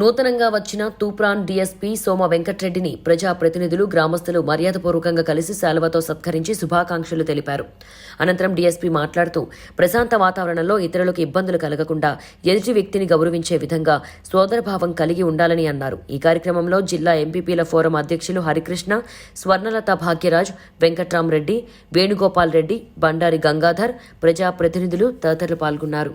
నూతనంగా వచ్చిన తూప్రాన్ డీఎస్పీ సోమ వెంకట్రెడ్డిని ప్రజాప్రతినిధులు గ్రామస్తులు మర్యాదపూర్వకంగా కలిసి శాలువతో సత్కరించి శుభాకాంక్షలు తెలిపారు. అనంతరం డీఎస్పీ మాట్లాడుతూ ప్రశాంత వాతావరణంలో ఇతరులకు ఇబ్బందులు కలగకుండా ఎదుటి వ్యక్తిని గౌరవించే విధంగా సోదరభావం కలిగి ఉండాలని అన్నారు. ఈ కార్యక్రమంలో జిల్లా ఎంపీపీల ఫోరం అధ్యక్షులు హరికృష్ణ స్వర్ణలత భాగ్యరాజ్ వెంకట్రామరెడ్డి వేణుగోపాల్ రెడ్డి బండారి గంగాధర్ ప్రజాప్రతినిధులు తదితరులు పాల్గొన్నారు.